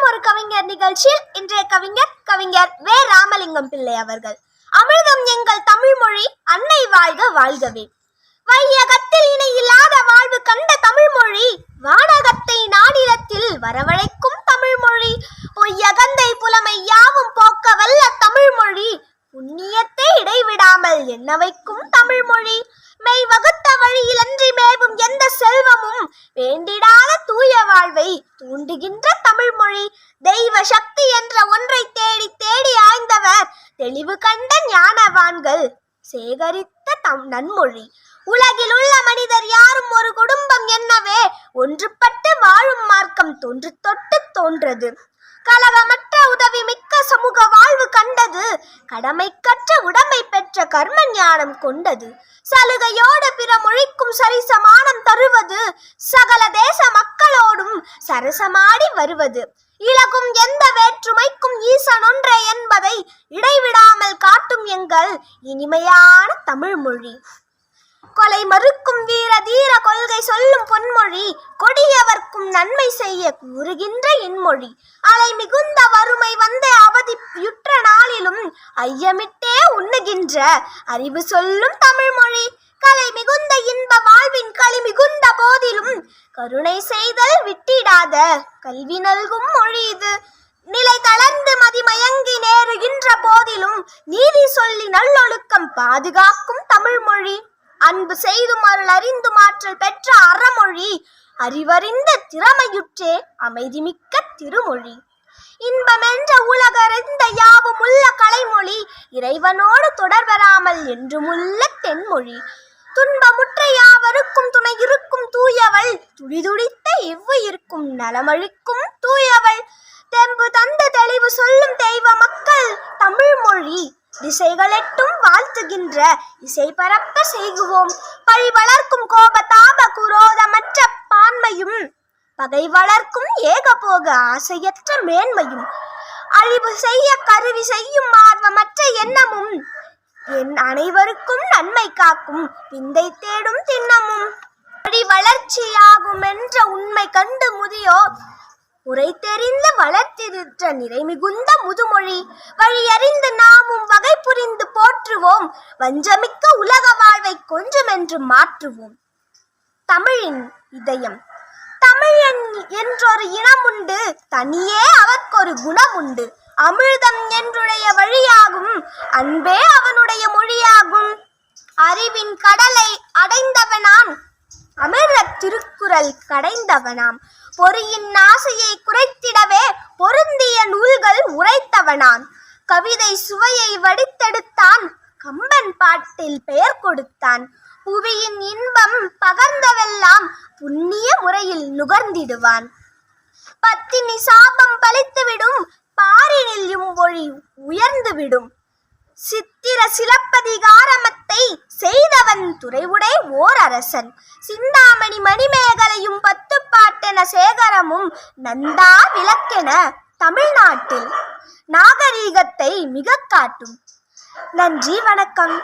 தினம் ஒரு கவிஞர் நிகழ்ச்சியில் இன்றைய கவிஞர் கவிஞர் வே. ராமலிங்கம் பிள்ளை அவர்கள். அமிர்தம் எங்கள் தமிழ் மொழி அன்னை வாழ்க வாழ்கவே. வையகத்தில் இணையில்லாத வாழ்வு கண்ட தமிழ் மொழி வானகத்தை நாடிலத்தில் வரவழைக்கும் தமிழ் மொழி. தமிழ் மெய் வகுத்த வழியிலன்றி மேவும் எந்த செல்வமும் வேண்டிடாத தூய வாழ்வை தூண்டுகின்ற தமிழ் மொழி. தெய்வ சக்தி என்ற ஒன்றை தேடி தேடி ஆய்ந்தவர் தெளிவு கண்ட ஞானவான்கள். சேகரித்த தம் நன்மொழி. உலகில் உள்ள மனிதர் யாரும் ஒரு குடும்பம் என்னவே ஒன்றுபட்டு வாழும் மார்க்கம் தோன்று தொட்டு தோன்றது. கலவமற்ற உதவி மிக்க சமூக வாழ்வு கண்டது. கடமை கற்ற உடமை பெற்ற கர்ம ஞானம் கொண்டது. சலுகையோடு பிற மொழிக்கும் சரிசமானம் தருவது. சகல தேச மக்களோடும் சரசமாடி வருவது. இலகும் எந்த வேற்றுமைக்கும் ஈசன் ஒன்றே என்பதை இடைவிடாமல் காட்டும் எங்கள் இனிமையான தமிழ் மொழி கொலை மறுக்கும் வீர தீர கொள்கை சொல்லும் பொன்மொழி கொடியவர்க்கும் நன்மை செய்ய கூறுகின்ற இன்மொழி. அலை மிகுந்த வறுமை வந்த அவதியுற்ற நாளிலும் ஐயமிட்டே உண்ணுகின்ற அறிவு சொல்லும் தமிழ்மொழி. கலை மிகுந்த இன்ப வாழ்வின் களி மிகுந்த போதிலும் கருணை செய்தல் விட்டிடாத கல்வி நல்கும் மொழி இது. நிலை தளர்ந்து மதிமயங்கி நேருகின்ற போதிலும் நீதி சொல்லி நல்லொழுக்கம் பாதுகாக்கும் அன்பு செய்தும் அருள் அறிந்து ஆற்றல் பெற்ற அறமொழி அறிவறிந்த திறமையுற்றே அமைதிமிக்க திருமொழி. இன்பமென்ற உலகறிந்த யாவும் உள்ள கலைமொழி இறைவனோடு தொடர்பெறாமல் என்றுமுள்ள தென்மொழி. துன்பமுற்ற யாவருக்கும் துணை இருக்கும் தூயவள் துடிதுடித்த இவ்வுயிருக்கும் நலமழிக்கும் தூயவள் தெம்பு தந்த தெளிவு சொல்லும் தெய்வ மக்கள் தமிழ் மொழி திசைகளெட்டும் வாழ்த்துகின்ற இசை பரப்ப செய்குவோம். பழி வளர்க்கும் கோபதாப குரோதமற்ற பான்மையும் பகை வளர்க்கும் ஏகபோக ஆசையற்ற மேன்மையும் அழிவு செய்ய கருவி செய்யும் ஆர்வமற்ற எண்ணமும் என் அனைவருக்கும் நன்மை காக்கும் விந்தை தேடும் திண்ணமும். வளர்ச்சியாகும் என்ற உண்மை கண்டு முதியோர் உரை தெரிந்து வளர்த்திருற்ற நிறை மிகுந்த முதுமொழி வழியறிந்து நாமும் வகை புரிந்து போற்றுவோம். வஞ்சமிக்க உலக வாழ்வை கொஞ்சமென்று மாற்றுவோம். தமிழின் இதயம். தமிழன் என்றொரு இனம் உண்டு தனியே அவர்க்கொரு குணம் உண்டு அமிர்தம் என்றுடைய வழியாகும் அன்பே அவனுடைய மொழியாகும். அறிவின் கடலை அடைந்தவனாம் அமிர்த திருக்குறள் கடைந்தவனாம். பொறியின் ஆசையை குறைத்திடவே பொருந்திய நூல்கள் உரைத்தவனான். கவிதை சுவையை வடித்தெடுத்தான். கம்பன் பாட்டில் பெயர் கொடுத்தான். புவியின் இன்பம் பகர்ந்தவெல்லாம் புண்ணிய முறையில் நுகர்ந்திடுவான். பத்தினி சாபம் பலித்துவிடும் பாரினில் இம்மொழி உயர்ந்துவிடும். சித்திர சிலப்பதிகாரமத்தை செய்தவன் துறைவுடை ஓர் அரசன். சிந்தாமணி மணிமேகலையும் பத்து பாட்டென சேகரமும் நந்தா விளக்கென தமிழ்நாட்டில் நாகரீகத்தை மிக காட்டும். நன்றி வணக்கம்.